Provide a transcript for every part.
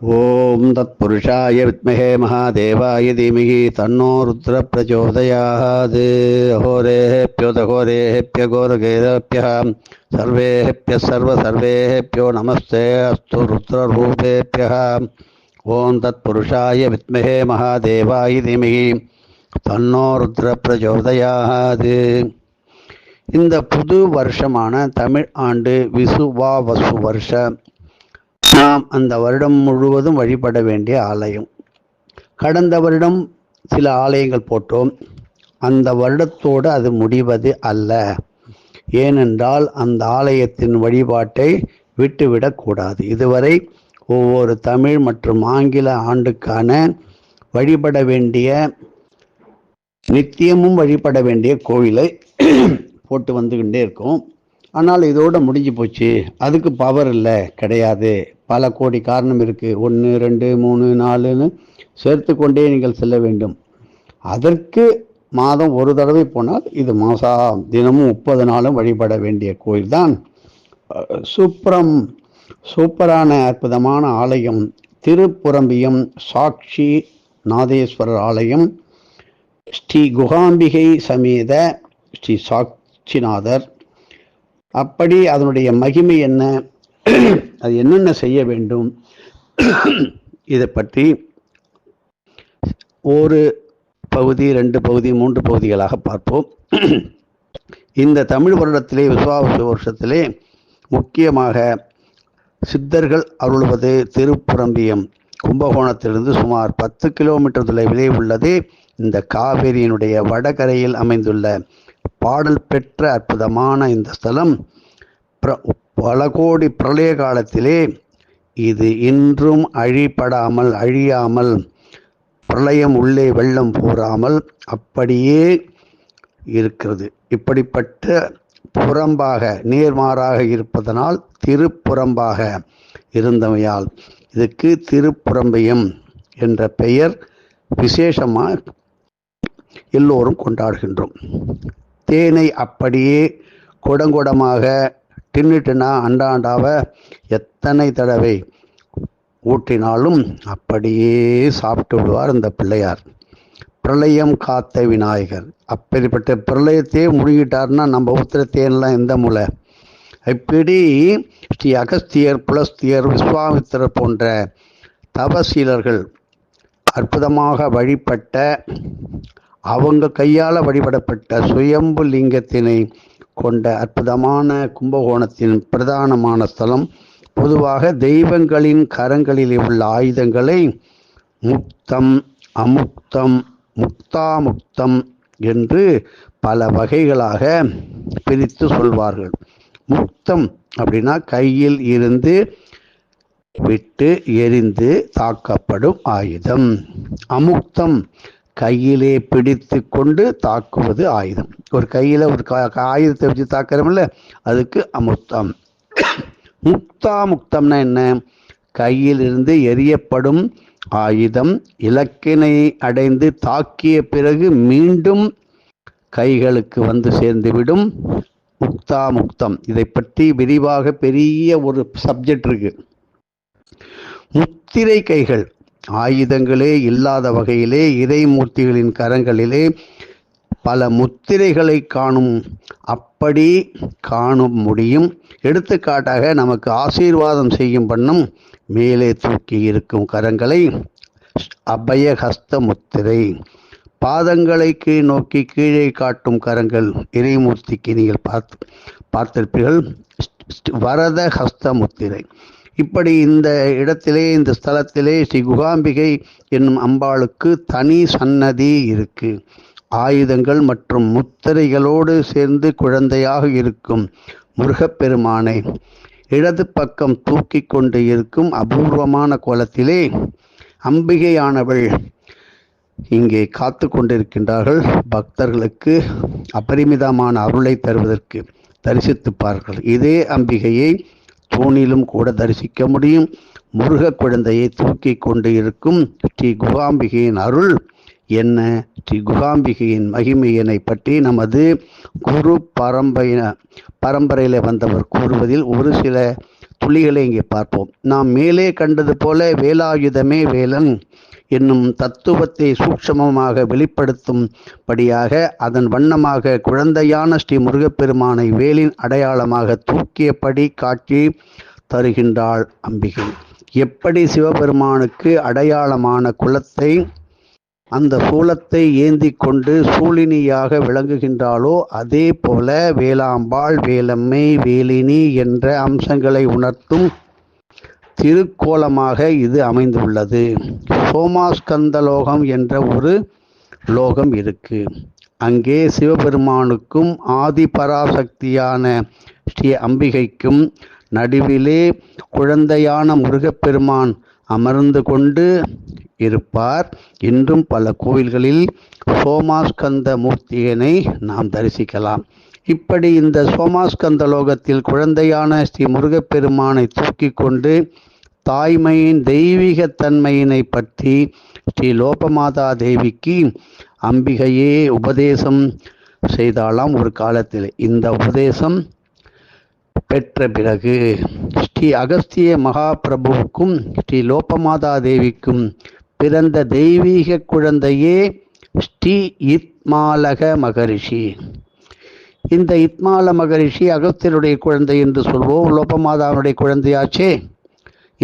ஓம் தத் புருஷாய வித்மகே மகாதேவாய தீமகி தன்னோ ருத்ர பிரச்சோதயாது அகோரேஹ்யோதகோரேஹ்யகோரகேரப்யः சர்வேஹ்ய சர்வ சர்வேஹ்யோ நமஸ்தே அஸ்து ருத்ரரூபேभ्यः ஓம் தத் புருஷாய வித்மகே மகாதேவாய தீமகி தன்னோ ருத்ர பிரச்சோதயாது இந்த புது வருஷமான தமிழ் ஆண்டு விசுவா வசு வருஷ நாம் அந்த வருடம் முழுவதும் வழிபட வேண்டிய ஆலயம். கடந்த வருடம் சில ஆலயங்கள் போட்டோம். அந்த வருடத்தோடு அது முடிவது அல்ல. ஏனென்றால் அந்த ஆலயத்தின் வழிபாட்டை விட்டுவிடக்கூடாது இதுவரை ஒவ்வொரு தமிழ் மற்றும் ஆங்கில ஆண்டுக்கான வழிபட வேண்டிய நித்தியமும் வழிபட வேண்டிய கோவிலை போட்டு வந்துகிட்டே இருக்கோம். ஆனால் இதோட முடிஞ்சு போச்சு. அதுக்கு பவர் இல்லை கிடையாது. பல கோடி காரணம் இருக்குது ஒன்று ரெண்டு மூணு நாலுன்னு சேர்த்து கொண்டே நீங்கள் செல்ல வேண்டும். அதற்கு மாதம் ஒரு தடவை போனால் இது மாசா தினமும் முப்பது நாளும் வழிபட வேண்டிய கோயில் தான். சூப்பரம் சூப்பரான அற்புதமான ஆலயம். திருப்புரம்பியம் சாட்சி நாதேஸ்வரர் ஆலயம். ஸ்ரீ குகாம்பிகை சமேத ஸ்ரீ சாட்சிநாதர். அப்படி அதனுடைய மகிமை என்ன? அது என்னென்ன செய்ய வேண்டும்? இதை பற்றி ஒரு பகுதி ரெண்டு பகுதி மூன்று பகுதிகளாக பார்ப்போம். இந்த தமிழ் வருடத்திலே விசுவாச வருஷத்திலே முக்கியமாக சித்தர்கள் அருள்வது திருப்புரம்பியம் கும்பகோணத்திலிருந்து சுமார் பத்து கிலோமீட்டர் தொலைவிலே உள்ளது. இந்த காவேரியினுடைய வடகரையில் அமைந்துள்ள பாடல் பெற்ற அற்புதமான இந்த ஸ்தலம் பல கோடி பிரளய காலத்திலே இது இன்றும் அழிப்படாமல் அழியாமல் பிரளயம் உள்ளே வெள்ளம் போராமல் அப்படியே இருக்கிறது. இப்படிப்பட்ட புறம்பாக நேர்மாறாக இருப்பதனால் திருப்புறம்பாக இருந்தமையால் இதுக்கு திருப்புறம்பயம் என்ற பெயர் விசேஷமாக எல்லோரும் கொண்டாடுகின்றோம். தேனை அப்படியே குடங்குடமாக டின்னு டின்னா அண்டாண்டாவ எத்தனை தடவை ஊட்டினாலும் அப்படியே சாப்பிட்டு விடுவார் இந்த பிள்ளையார். பிரளயம் காத்த விநாயகர். அப்படிப்பட்ட பிரளயத்தையே முழுகிட்டார்னா நம்ம ஊத்துற தேன்லாம் எந்த மூலை? இப்படி ஸ்ரீ அகஸ்தியர் புலஸ்தியர் விஸ்வாமித்திரர் போன்ற தபசீலர்கள் அற்புதமாக வழிபட்ட அவங்க கையால் வழிபடப்பட்ட சுயம்பு லிங்கத்தினை கொண்ட அற்புதமான கும்பகோணத்தின் பிரதானமான ஸ்தலம் பொதுவாக தெய்வங்களின் கரங்களில் உள்ள ஆயுதங்களை முக்தம் அமுக்தம் முக்தாமுக்தம் என்று பல வகைகளாக பிரித்து சொல்வார்கள். முக்தம் அப்படின்னா கையில் இருந்து விட்டு எரிந்து தாக்கப்படும் ஆயுதம். அமுக்தம் கையிலே பிடித்து கொண்டு தாக்குவது ஆயுதம். ஒரு கையில் ஒரு ஆயுதத்தை வச்சு தாக்கிறோம்ல அதுக்கு அமுக்தம் முக்தா முக்தம்னா என்ன? கையிலிருந்து எரியப்படும் ஆயுதம் இலக்கினை அடைந்து தாக்கிய பிறகு மீண்டும் கைகளுக்கு வந்து சேர்ந்துவிடும் முக்தா முக்தம் இதை பற்றி விரிவாக பெரிய ஒரு சப்ஜெக்ட் இருக்கு. முத்திரை கைகள். ஆயுதங்களே இல்லாத வகையிலே இறைமூர்த்திகளின் கரங்களிலே பல முத்திரைகளை காணும் அப்படி காணும் முடியும் எடுத்துக்காட்டாக நமக்கு ஆசீர்வாதம் செய்யும் வண்ணம் மேலே தூக்கி இருக்கும் கரங்களை அபயஹஸ்த முத்திரை பாதங்களை கீழ் நோக்கி கீழே காட்டும் கரங்கள் இறைமூர்த்திக்கு நீங்கள் பார்த்து பார்த்திருப்பீர்கள் வரத ஹஸ்த முத்திரை இப்படி இந்த இடத்திலே இந்த ஸ்தலத்திலே ஸ்ரீ குகாம்பிகை என்னும் அம்பாளுக்கு தனி சன்னதி இருக்கு. ஆயுதங்கள் மற்றும் முத்திரைகளோடு சேர்ந்து குழந்தையாக இருக்கும் முருகப்பெருமானை. இடது பக்கம் தூக்கி கொண்டு இருக்கும் அபூர்வமான கோலத்திலே அம்பிகையானவள் இங்கே காத்து கொண்டிருக்கின்றார்கள். பக்தர்களுக்கு அபரிமிதமான அருளை தருவதற்கு தரிசித்துப்பார்கள் இதே அம்பிகையை தூணிலும் கூட தரிசிக்க முடியும். முருக குழந்தையை தூக்கி கொண்டு இருக்கும் ஸ்ரீ குகாம்பிகையின் அருள் என்ன? ஸ்ரீ குகாம்பிகையின் மகிமையினை பற்றி நமது குரு பரம்பரையின பரம்பரையில் வந்தவர் கூறுவதில் ஒரு சில துளிகளை இங்கே பார்ப்போம். நாம் மேலே கண்டது போல வேலாயுதமே வேலன். என்னும் தத்துவத்தை சூட்சமமாக வெளிப்படுத்தும்படியாக அதன் வண்ணமாக குழந்தையான ஸ்ரீ முருகப்பெருமானை வேலின் அடையாளமாக தூக்கியபடி காட்சி தருகின்றாள் அம்பிகை. எப்படி சிவபெருமானுக்கு அடையாளமான குலத்தை அந்த சூலத்தை ஏந்தி கொண்டு சூழினியாக விளங்குகின்றாளோ அதே போல வேளாம்பாள் வேலம்மை வேலினி என்ற அம்சங்களை உணர்த்தும் திருக்கோலமாக இது அமைந்துள்ளது. சோமாஸ்கந்த லோகம் என்ற ஒரு லோகம் இருக்கு. அங்கே சிவபெருமானுக்கும் ஆதி பராசக்தியான ஸ்ரீ அம்பிகைக்கும் நடுவிலே குழந்தையான முருகப்பெருமான் அமர்ந்து கொண்டு இருப்பார். இன்றும் பல கோவில்களில் சோமாஸ்கந்த மூர்த்தியினை நாம் தரிசிக்கலாம். இப்படி இந்த சோமாஸ்கந்த லோகத்தில் குழந்தையான ஸ்ரீ முருகப்பெருமானை தூக்கி கொண்டு தாய்மையின் தெய்வீக தன்மையினை பற்றி ஸ்ரீ லோபமாதா தேவிக்கு அம்பிகையே உபதேசம் செய்தாலாம் ஒரு காலத்தில். இந்த உபதேசம் பெற்ற பிறகு ஸ்ரீ அகஸ்திய மகாபிரபுவுக்கும் ஸ்ரீ லோபமாதா தேவிக்கும் பிறந்த தெய்வீக குழந்தையே ஸ்ரீ இத்மாலக மகரிஷி. இந்த இத்மால மகரிஷி அகஸ்தியருடைய குழந்தை என்று சொல்வோம். லோபமாதாவுடைய குழந்தையாச்சே?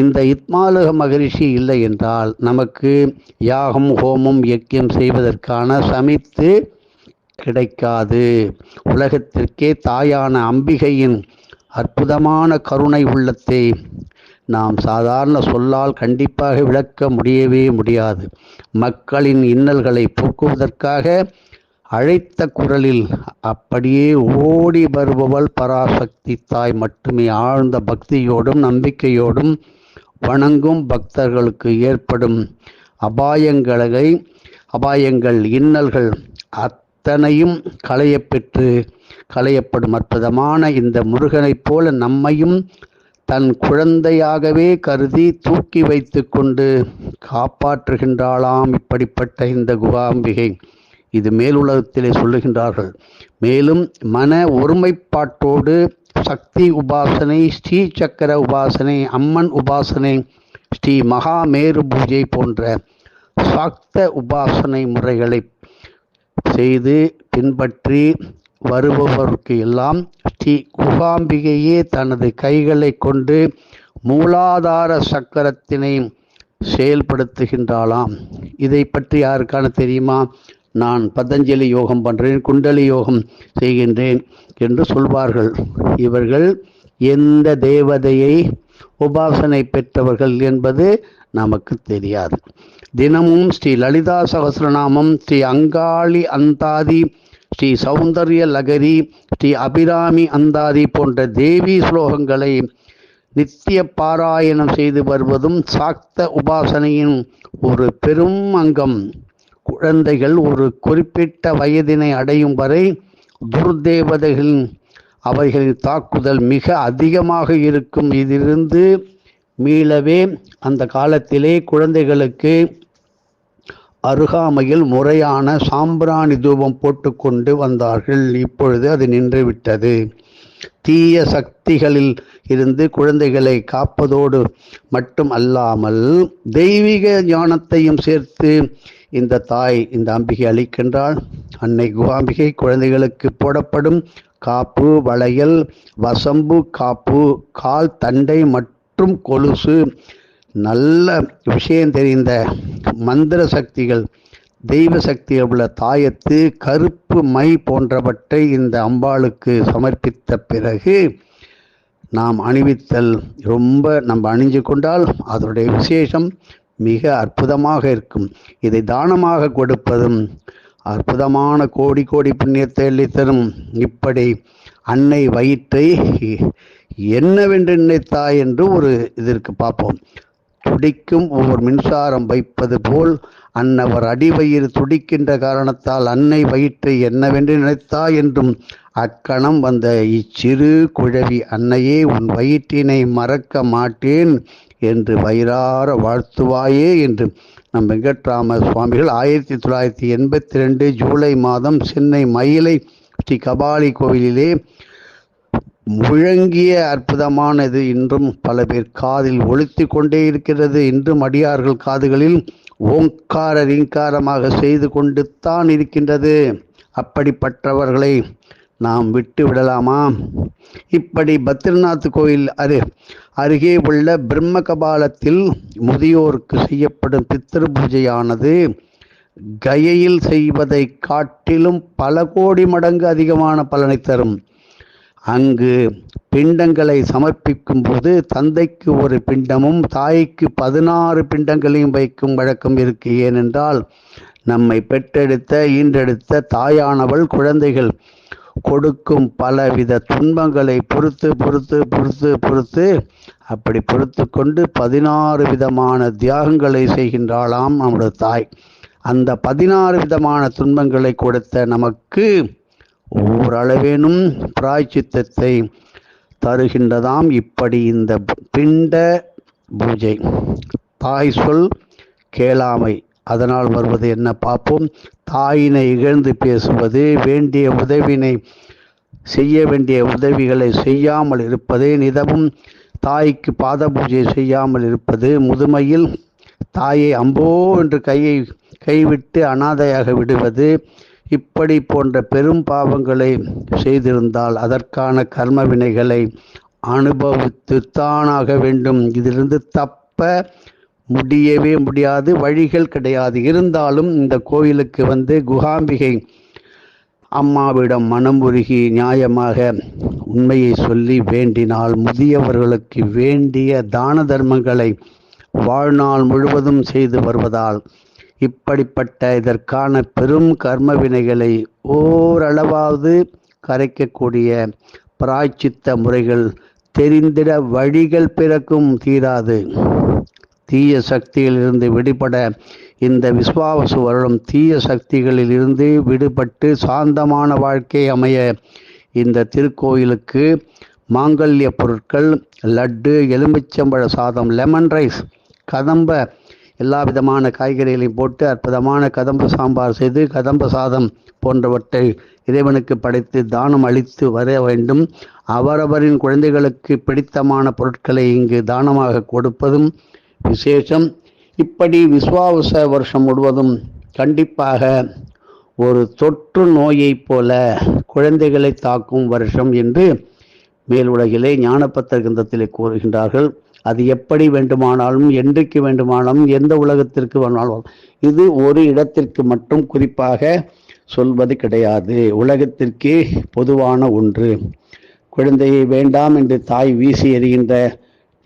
இந்த இத்மாலக மகரிஷி இல்லை என்றால் நமக்கு யாகம் ஹோமம் யக்கியம் செய்வதற்கான சமித்து கிடைக்காது. உலகத்திற்கே தாயான அம்பிகையின் அற்புதமான கருணை உள்ளத்தை நாம் சாதாரண சொல்லால் கண்டிப்பாக விளக்க முடியவே முடியாது. மக்களின் இன்னல்களை போக்குவதற்காக அழைத்த குரலில் அப்படியே ஓடி வருபவள் பராசக்தி தாய் மட்டுமே. ஆழ்ந்த பக்தியோடும் நம்பிக்கையோடும் வணங்கும் பக்தர்களுக்கு ஏற்படும் அபாயங்களை அபாயங்கள் இன்னல்கள் அத்தனையும் களையப்பெற்று களையப்படும் அற்புதமான இந்த முருகனைப் போல நம்மையும் தன் குழந்தையாகவே கருதி தூக்கி வைத்து கொண்டு காப்பாற்றுகின்றாளாம் இப்படிப்பட்ட இந்த குகாம்பிகை. இது மேலுலகத்திலே சொல்லுகின்றார்கள். மேலும் மன ஒருமைப்பாட்டோடு சக்தி உபாசனை ஸ்ரீ சக்கர உபாசனை அம்மன் உபாசனை ஸ்ரீ மகாமேரு பூஜை போன்ற சாக்த உபாசனை முறைகளை செய்து பின்பற்றி வருபவருக்கு எல்லாம் ஸ்ரீ குகாம்பிகையே தனது கைகளை கொண்டு மூலாதார சக்கரத்தினை செயல்படுத்துகின்றாளாம். இதை பற்றி யாருக்கான தெரியுமா? நான் பதஞ்சலி யோகம் பண்ணுறேன் குண்டலி யோகம் செய்கின்றேன் என்று சொல்வார்கள். இவர்கள் எந்த தேவதையை உபாசனை பெற்றவர்கள் என்பது நமக்கு தெரியாது. தினமும் ஸ்ரீ லலிதா சகசிரநாமம் ஸ்ரீ அங்காளி அந்தாதி ஸ்ரீ சௌந்தர்ய லகரி ஸ்ரீ அபிராமி அந்தாதி போன்ற தேவி ஸ்லோகங்களை நித்திய பாராயணம் செய்து வருவதும் சாக்த உபாசனையின் ஒரு பெரும் அங்கம். குழந்தைகள் ஒரு குறிப்பிட்ட வயதினை அடையும் வரை துர்தேவதைகளின் அவைகளின் தாக்குதல் மிக அதிகமாக இருக்கும். இதிலிருந்து மீளவே அந்த காலத்திலே குழந்தைகளுக்கு அருகாமையில் முறையான சாம்பிராணி தூபம் போட்டுக்கொண்டு வந்தார்கள். இப்பொழுது அது நின்றுவிட்டது. தீய சக்திகளில் இருந்து குழந்தைகளை காப்பதோடு மட்டும் அல்லாமல் தெய்வீக ஞானத்தையும் சேர்த்து இந்த தாய் இந்த அம்பிகை அளிக்கின்றாள். அன்னை குகாம்பிகை குழந்தைகளுக்கு போடப்படும் காப்பு வளையல் வசம்பு காப்பு கால் தண்டை மற்றும் கொலுசு. நல்ல விஷயம் தெரிந்த மந்திர சக்திகள் தெய்வ சக்தி உள்ள தாயத்து கருப்பு மை போன்றவற்றை இந்த அம்பாளுக்கு சமர்ப்பித்த பிறகு நாம் அணிவித்தல் ரொம்ப நம்ம அணிஞ்சு கொண்டால் அதனுடைய விசேஷம். மிக அற்புதமாக இருக்கும். இதை தானமாக கொடுப்பதும் அற்புதமான கோடி கோடி புண்ணியத்தை அளித்தரும் இப்படி அன்னை வயிற்றை என்னவென்று நினைத்தாய் என்று ஒரு இதற்கு பார்ப்போம். துடிக்கும் ஒவ்வொரு மின்சாரம் வைப்பது போல் அன்னவர் அடிவயிறு துடிக்கின்ற காரணத்தால் அன்னை வயிற்றை என்னவென்று நினைத்தா என்றும் அக்கணம் வந்த இச்சிறு குழவி அன்னையே உன் வயிற்றினை மறக்க மாட்டேன் என்று வயிறார வாழ்த்துவாயே என்று நம் வெங்கட்ராம சுவாமிகள் ஆயிரத்தி தொள்ளாயிரத்தி எண்பத்தி ரெண்டு ஜூலை மாதம் சென்னை மயிலை ஸ்ரீ கபாலி கோவிலிலே முழங்கிய அற்புதமானது இன்றும் பல பேர் காதில் ஒழித்து கொண்டே இருக்கிறது. இன்றும் அடியார்கள் காதுகளில் ஓங்கார ரீங்காரமாக செய்து கொண்டு தான் இருக்கின்றது. அப்படிப்பட்டவர்களை நாம் விட்டு விடலாமா? இப்படி பத்ரிநாத் கோயில் அரு அருகே உள்ள பிரம்ம கபாலத்தில் முதியோருக்கு செய்யப்படும் பித்திரு பூஜையானது கயையில் செய்வதை காட்டிலும் பல கோடி மடங்கு அதிகமான பலனை தரும். அங்கு பிண்டங்களை சமர்ப்பிக்கும் போது தந்தைக்கு ஒரு பிண்டமும் தாய்க்கு பதினாறு பிண்டங்களையும் வைக்கும் வழக்கம் இருக்கு. ஏனென்றால் நம்மை பெற்றெடுத்த ஈன்றெடுத்த தாயானவள் குழந்தைகள். கொடுக்கும் பலவித துன்பங்களை பொறுத்து பொறுத்து பொறுத்து பொறுத்து அப்படி பொறுத்து கொண்டு பதினாறு விதமான தியாகங்களை செய்கின்றாளாம் நம்முடைய தாய். அந்த பதினாறு விதமான துன்பங்களை கொடுத்த நமக்கு ஓரளவேனும் பிராய்ச்சித்தத்தை தருகின்றதாம் இப்படி இந்த பிண்ட பூஜை. தாய் சொல் கேளாமை. அதனால் வருவது என்ன பார்ப்போம் தாயினை இகழ்ந்து பேசுவது வேண்டிய உதவினை செய்ய வேண்டிய உதவிகளை செய்யாமல் இருப்பது நிதமும் தாய்க்கு பாத பூஜை செய்யாமல் இருப்பது முதுமையில். தாயை அம்போ என்று கையை கைவிட்டு அனாதையாக விடுவது இப்படி போன்ற பெரும் பாவங்களை செய்திருந்தால் அதற்கான கர்ம வினைகளை அனுபவித்துத்தானாக வேண்டும். இதிலிருந்து தப்ப முடியவே முடியாது வழிகள் கிடையாது. இருந்தாலும் இந்த கோயிலுக்கு வந்து குகாம்பிகை அம்மாவிடம் மனம் உருகி நியாயமாக உண்மையை சொல்லி வேண்டினால் முதியவர்களுக்கு வேண்டிய தான தர்மங்களை வாழ்நாள் முழுவதும் செய்து வருவதால் இப்படிப்பட்ட இதற்கான பெரும் கர்ம வினைகளை ஓரளவாவது கரைக்கக்கூடிய பிராய்ச்சித்த முறைகள் தெரிந்திட வழிகள் பிறக்கும் தீராது. தீய சக்தியிலிருந்து விடுபட இந்த விஸ்வாவசு வருடம் தீய சக்திகளில் இருந்து விடுபட்டு சாந்தமான வாழ்க்கை அமைய இந்த திருக்கோயிலுக்கு மாங்கல்ய பொருட்கள் லட்டு எலுமிச்சம்பழ சாதம் லெமன் ரைஸ் கதம்ப எல்லா விதமான காய்கறிகளையும் போட்டு அற்புதமான கதம்ப சாம்பார் செய்து கதம்ப சாதம் போன்றவற்றை இறைவனுக்கு படைத்து தானம் அளித்து வர வேண்டும். அவரவரின் குழந்தைகளுக்கு பிடித்தமான பொருட்களை இங்கு தானமாக கொடுப்பதும் விசேஷம். இப்படி விஸ்வாவச வருஷம் முழுவதும் கண்டிப்பாக ஒரு தொற்று நோயைப் போல குழந்தைகளை தாக்கும் வருஷம் என்று மேலுலகிலே ஞானபத்திர கிரந்தத்திலே கூறுகின்றார்கள். அது எப்படி வேண்டுமானாலும் என்றைக்கு வேண்டுமானாலும் எந்த உலகத்திற்கு வேணாலும் இது ஒரு இடத்திற்கு மட்டும் குறிப்பாக சொல்வது கிடையாது. உலகத்திற்கே பொதுவான ஒன்று. குழந்தையை வேண்டாம் என்று தாய் வீசி எறிகின்ற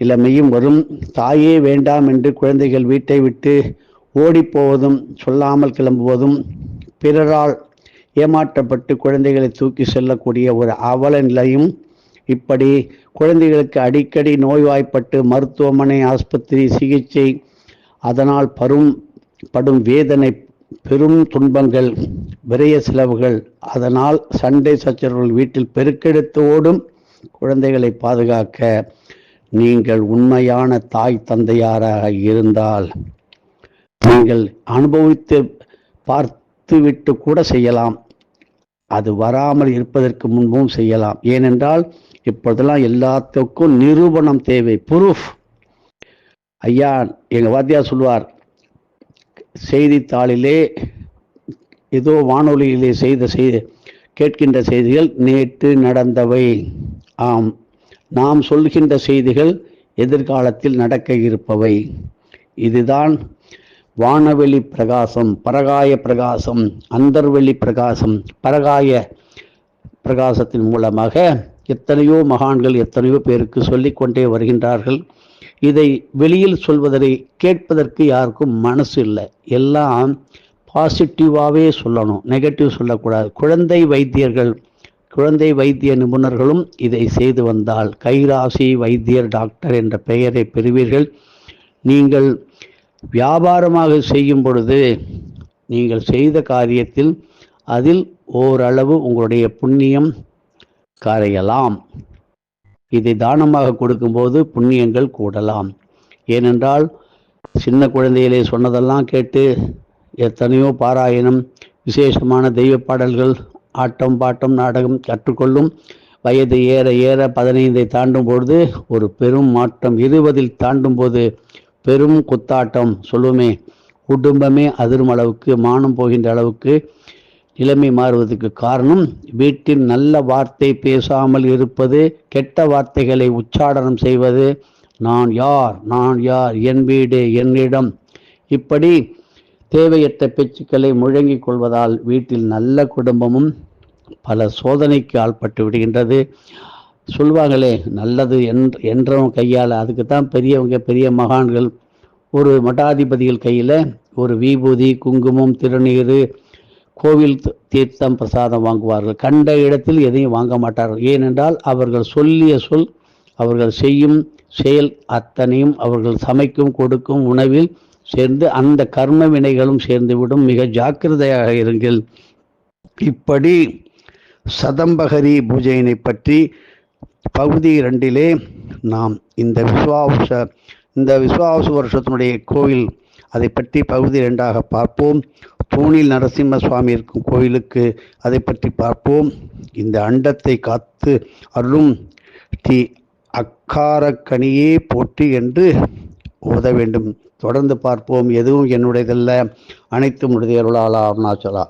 நிலைமையும் வரும். தாயே வேண்டாம் என்று குழந்தைகள் வீட்டை விட்டு ஓடிப்போவதும் சொல்லாமல் கிளம்புவதும் பிறரால் ஏமாற்றப்பட்டு குழந்தைகளை தூக்கி செல்லக்கூடிய ஒரு அவல நிலையும் இப்படி குழந்தைகளுக்கு அடிக்கடி நோய்வாய்ப்பட்டு மருத்துவமனை ஆஸ்பத்திரி சிகிச்சை அதனால் பரும் படும் வேதனை பெரும் துன்பங்கள் விரைய செலவுகள் அதனால் சண்டை சச்சரவுகள் வீட்டில் பெருக்கெடுத்து ஓடும் குழந்தைகளை பாதுகாக்க நீங்கள் உண்மையான தாய் தந்தையாராக இருந்தால் நீங்கள் அனுபவித்து பார்த்துவிட்டு கூட செய்யலாம். அது வராமல் இருப்பதற்கு முன்பும் செய்யலாம். ஏனென்றால் இப்பொழுதெல்லாம் எல்லாத்துக்கும் நிரூபணம் தேவை. ப்ரூஃப் ஐயா எங்கள் வாத்தியார் சொல்வார் செய்தித்தாளிலே ஏதோ வானொலியிலே செய்த செய்தி கேட்கின்ற செய்திகள் நேற்று நடந்தவை. ஆம். நாம் சொல்கின்ற செய்திகள் எதிர்காலத்தில் நடக்க இருப்பவை. இதுதான் வானவெளி பிரகாசம் பரகாய பிரகாசம் அந்தர்வெளி பிரகாசம். பரகாய பிரகாசத்தின் மூலமாக எத்தனையோ மகான்கள் எத்தனையோ பேருக்கு சொல்லிக்கொண்டே வருகின்றார்கள். இதை வெளியில் சொல்வதை கேட்பதற்கு யாருக்கும் மனசு இல்லை. எல்லாம் பாசிட்டிவாகவே சொல்லணும். நெகட்டிவ் சொல்லக்கூடாது. குழந்தை வைத்தியர்கள் குழந்தை வைத்திய நிபுணர்களும் இதை செய்து வந்தால் கைராசி வைத்தியர் டாக்டர் என்ற பெயரை பெறுவீர்கள். நீங்கள் வியாபாரமாக செய்யும் பொழுது நீங்கள் செய்த காரியத்தில் அதில் ஓரளவு உங்களுடைய புண்ணியம் கரையலாம். இதை தானமாக கொடுக்கும்போது புண்ணியங்கள் கூடலாம். ஏனென்றால் சின்ன குழந்தையிலே சொன்னதெல்லாம் கேட்டு எத்தனையோ பாராயணம் விசேஷமான தெய்வ பாடல்கள் ஆட்டம் பாட்டம் நாடகம் கற்றுக்கொள்ளும். வயது ஏற ஏற பதினைந்தை தாண்டும் பொழுது ஒரு பெரும் மாற்றம். இருபதில் தாண்டும் போது பெரும் குத்தாட்டம். சொல்லுவோமே குடும்பமே அதிரும் அளவுக்கு மானம் போகின்ற அளவுக்கு நிலைமை மாறுவதற்கு காரணம் வீட்டில் நல்ல வார்த்தை பேசாமல் இருப்பது கெட்ட வார்த்தைகளை உச்சாடனம் செய்வது நான் யார் நான் யார் என் வீடு என்னிடம். இப்படி தேவையற்ற பேச்சுக்களை முழங்கிக் கொள்வதால் வீட்டில் நல்ல குடும்பமும் பல சோதனைக்கு ஆள்பட்டு விடுகின்றது. சொல்வாங்களே நல்லது என் என்றவன் கையால் அதுக்கு தான் பெரியவங்க பெரிய மகான்கள். ஒரு மட்டாதிபதிகள் கையில் ஒரு விபூதி குங்குமம் திருநீர் கோவில் தீர்த்தம் பிரசாதம் வாங்குவார்கள். கண்ட இடத்தில் எதையும் வாங்க மாட்டார்கள். ஏனென்றால் அவர்கள் சொல்லிய சொல் அவர்கள் செய்யும் செயல் அத்தனையும் அவர்கள் சமைக்கும் கொடுக்கும் உணவில் சேர்ந்து அந்த கர்ம வினைகளும் சேர்ந்துவிடும். மிக ஜாக்கிரதையாக இருங்கள். இப்படி சதம்பகரி பூஜையினை பற்றி பகுதி இரண்டிலே நாம் இந்த விஸ்வாவச இந்த விஸ்வாவச வருஷத்தினுடைய கோவில் அதை பற்றி பகுதி இரண்டாக பார்ப்போம். தூணில் நரசிம்ம சுவாமி இருக்கும் கோயிலுக்கு அதை பற்றி பார்ப்போம். இந்த அண்டத்தை காத்து அருளும் ஸ்ரீ அக்காரக்கனியே போற்றி என்று ஓத வேண்டும். தொடர்ந்து பார்ப்போம். எதுவும் என்னுடையதல்ல. அனைத்தும் உடைய அருளாளா அருணாச்சலா.